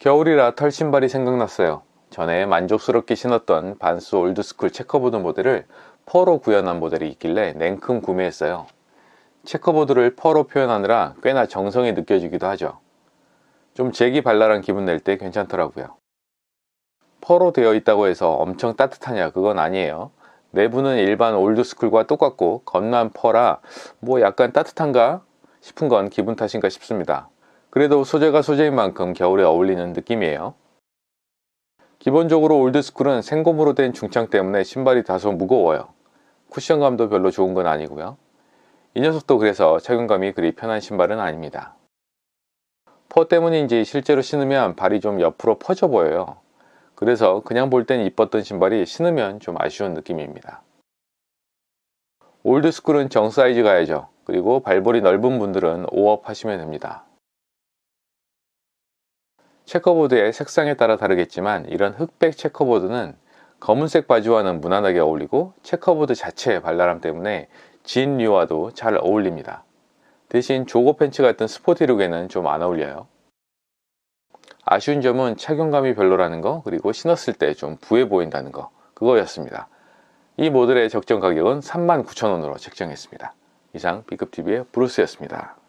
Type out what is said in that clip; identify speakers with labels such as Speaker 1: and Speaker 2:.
Speaker 1: 겨울이라 털 신발이 생각났어요. 전에 만족스럽게 신었던 반스 올드스쿨 체커보드 모델을 퍼로 구현한 모델이 있길래 냉큼 구매했어요. 체커보드를 퍼로 표현하느라 꽤나 정성이 느껴지기도 하죠. 좀 재기 발랄한 기분 낼 때 괜찮더라고요. 퍼로 되어 있다고 해서 엄청 따뜻하냐 그건 아니에요. 내부는 일반 올드스쿨과 똑같고 겉만 퍼라 뭐 약간 따뜻한가 싶은 건 기분 탓인가 싶습니다. 그래도 소재가 소재인 만큼 겨울에 어울리는 느낌이에요. 기본적으로 올드스쿨은 생고무로 된 중창 때문에 신발이 다소 무거워요. 쿠션감도 별로 좋은 건 아니고요. 이 녀석도 그래서 착용감이 그리 편한 신발은 아닙니다. 퍼 때문인지 실제로 신으면 발이 좀 옆으로 퍼져 보여요. 그래서 그냥 볼 땐 이뻤던 신발이 신으면 좀 아쉬운 느낌입니다. 올드스쿨은 정 사이즈 가야죠. 그리고 발볼이 넓은 분들은 5업 하시면 됩니다. 체커보드의 색상에 따라 다르겠지만 이런 흑백 체커보드는 검은색 바지와는 무난하게 어울리고 체커보드 자체의 발랄함 때문에 진류와도 잘 어울립니다. 대신 조거 팬츠 같은 스포티룩에는 좀 안 어울려요. 아쉬운 점은 착용감이 별로라는 거 그리고 신었을 때 좀 부해 보인다는 거 그거였습니다. 이 모델의 적정 가격은 39,000원으로 책정했습니다. 이상 B급TV의 브루스였습니다.